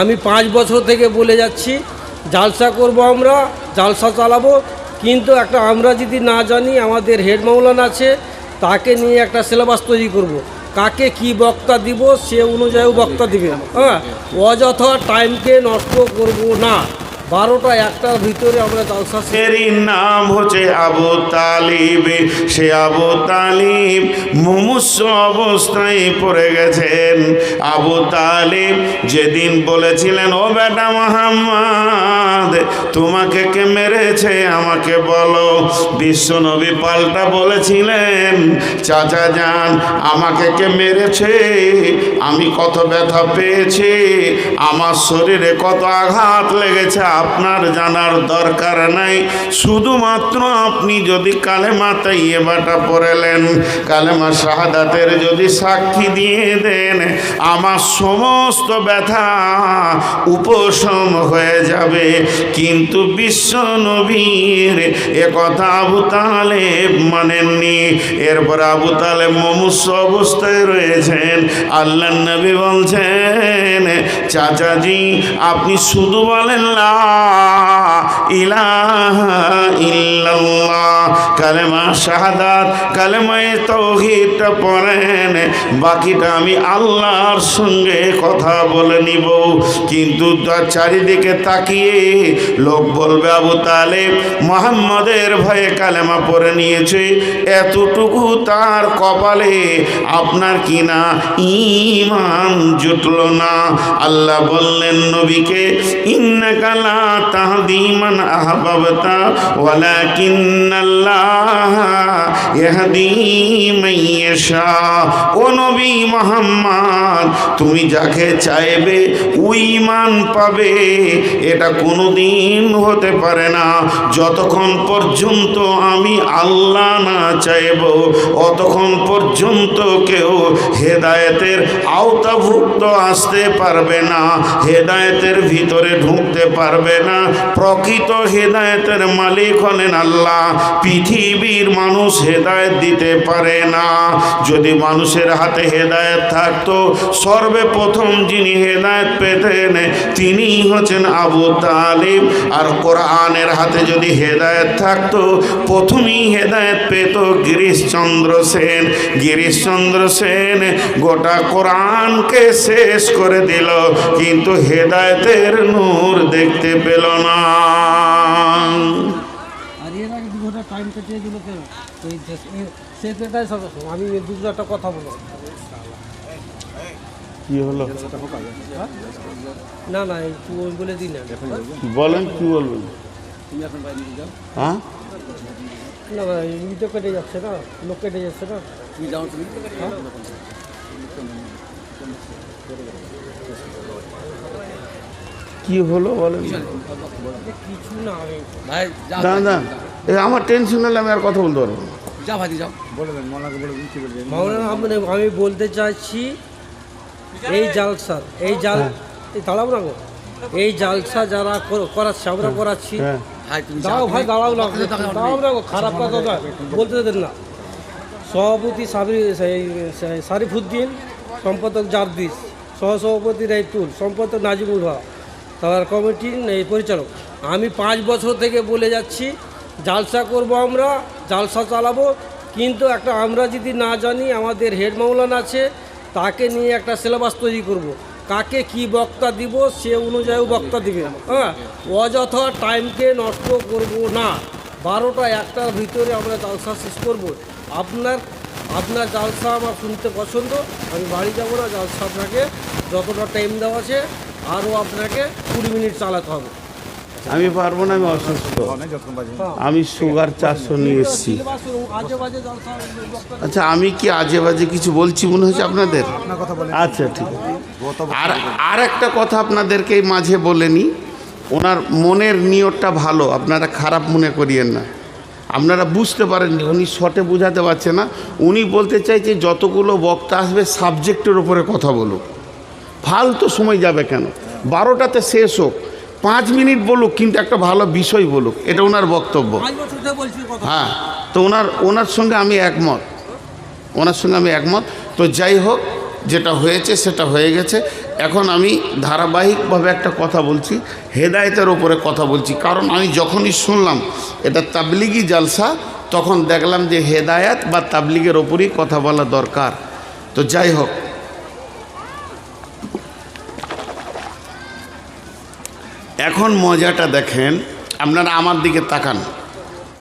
আমি পাঁচ বছর থেকে বলে যাচ্ছি, জালসা করব আমরা, জালসা চালাবো। কিন্তু একটা আমরা যদি না জানি আমাদের হেড মাওলান আছে, তাকে নিয়ে একটা সিলেবাস তৈরি করব। কাকে কি বক্তা দিব, সে অনুযায়ী বক্তা দিবে। হ্যাঁ অযথা টাইমকে নষ্ট করব না। বারোটা একটার ভিতরে আমরা জালসা এরই নাম হচ্ছে আবু তালিব। সে আবু তালিব মুমূর্ষ অবস্থায় পড়ে গেছেন। আবু তালিব যেদিন বলেছিলেন, ও বেটা মোহাম্মদ, তোমাকে কে মেরেছে? আমাকে বলো। বিশ্বনবী পাল্টা বলেছিলেন, চাচা যান আমাকে কে মেরেছে? আমি কত ব্যথা পেয়েছি। আমার শরীরে কত আঘাত লেগেছে। আপনার জানার দরকার নাই। শুধুমাত্র আপনি যদি কালেমা তাইয়েবাটা পড়েলেন, কালেমা শাহাদাতের যদি সাক্ষী দিয়ে দেন, আমার সমস্ত ব্যথা উপশম হয়ে যাবে। কিন্তু বিশ্ব নবীর এ কথা আবু তালেব মানেননি। এরপর আবু তালেব মমুষ্য অবস্থায় রয়েছেন। আল্লাহ নবী বলছেন, চাচাজি, আপনি শুধু বলেন লা ইলাহা ইল্লাল্লাহ কালেমা শাহাদাত, কালেমায়ে তৌহিদটা পড়েন। বাকিটা আমি আল্লাহর সঙ্গে কথা বলে নিব। কিন্তু তার চারিদিকে তাকিয়ে লোক বলবে, আবু তালেব, মোহাম্মদের ভয়ে কালেমা পড়ে নিয়েছে। এতটুকু তার কপালে আপনার কি না ইমান জুটল না? আল্লাহ বললেন, নবীকে ইন্নাকালা তাহদিমান আহবাবতা ওয়ালাকিন্নাল্লাহ ইয়াহদি মাইয়াশা ও নবী মোহাম্মদ, তুমি যাকে চাইবে ওই ইমান পাবে। এটা কোনোদিন হতে পারে না। যতক্ষণ পর্যন্ত আমি আল্লাহ না চাইব, অতক্ষণ পর্যন্ত কেউ হেদায়েতের আওতাভুক্ত আসতে পারবে না, হেদায়েতের ভিতরে ঢুকতে পারবে না। প্রকৃত হেদায়েতের মালিক হলেন আল্লাহ পৃথিবীর মানুষ হেদায়ত দিতে পারে না। যদি মানুষের হাতে হেদায়েত থাকতো, সর্বপ্রথম যিনি হেদায়ত পেতেন তিনি হচ্ছেন আবু তালিব। আর কোরআনের হাতে যদি হেদায়ত থাকতো, প্রথমেই হেদায়েত পেত গিরিশচন্দ্র সেন। গিরিশচন্দ্র সেন গোটা কোরআনকে শেষ করে দিল, কিন্তু হেদায়তের নূর দেখতে পেল না। আর এর আগে দু ঘণ্টা টাইম কাটিয়ে দিল কেন? ওই সেক্রেটারি সদস্য আমি দুটো একটা কথা বলব। কি হলো? না না একটু ওই বলে দিন না। বলেন কি বলবেন হ্যাঁ? না না ই তো কেটে যাচ্ছে না লোক কেটে যাচ্ছে না। হ্যাঁ? কি হলো বলেন কিছু না আমি ভাই যা না না আমার টেনশন হলে আমি আর কথা বলতে পারব না। যা ভাই যাও মাওলানা আমি আমি বলতে চাইছি এই জালসার এই জাল এই দাঁড়াবো না গো। এই জালসা যারা কর- করাচ্ছে আমরা করাচ্ছি। হ্যাঁ। ভাই দাও ভাই দাঁড়াও না। দাঁড়াও না। গো খারাপ কথা বলতে দেন না। সভাপতি সারিফুদ্দিন সম্পাদক জারদিস সহসভাপতি রাইতুল সম্পাদক নাজিমুল হক। তার কমিটির এই পরিচালক। আমি পাঁচ বছর থেকে বলে যাচ্ছি, জালসা করব আমরা, জালসা চালাবো, কিন্তু একটা আমরা যদি না জানি আমাদের হেড মাওলানা আছে, তাকে নিয়ে একটা সিলেবাস তৈরি করব। কাকে কি বক্তা দিব, সে অনুযায়ী বক্তা দিবে। হ্যাঁ অযথা টাইমকে নষ্ট করব না। বারোটা একটার ভিতরে আমরা জালসা শেষ করব। আপনার আপনার জালসা আমার শুনতে পছন্দ, আমি বাড়ি যাব না, জালসা আপনাকে যতটা টাইম দেওয়া আছে আরও আপনাকে কুড়ি মিনিট চালাতে হবে। আমি পারব না, আমি অসুস্থ। আমি সুগার চারশো নিয়ে এসেছি। আচ্ছা আমি কি আজে বাজে কিছু বলছি মনে হচ্ছে আপনাদের? আচ্ছা ঠিক আছে। আর আর একটা কথা আপনাদেরকে মাঝে বলেনি ওনার মনের নিয়তটা ভালো, আপনারা খারাপ মনে করিয়েন না। আপনারা বুঝতে পারেননি উনি শর্টে বোঝাতে পারছে না। উনি বলতে চাইছে, যতগুলো বক্তা আসবে, সাবজেক্টের ওপরে কথা বলুক। ফালতু সময় যাবে কেন? বারোটাতে শেষ হোক পাঁচ মিনিট বলুক কিন্তু একটা ভালো বিষয় বলুক এটা ওনার বক্তব্য। হ্যাঁ তো ওনার ওনার সঙ্গে আমি একমত। ওনার সঙ্গে আমি একমত। তো যাই হোক যেটা হয়েছে সেটা হয়ে গেছে। এখন আমি ধারাবাহিকভাবে একটা কথা বলছি হেদায়েতের ওপরে কথা বলছি। কারণ আমি যখনই শুনলাম এটা তাবলিগি জালসা তখন দেখলাম যে হেদায়াত বা তাবলিগের ওপরই কথা বলা দরকার। তো যাই হোক এখন মজাটা দেখেন আপনারা আমার দিকে তাকান।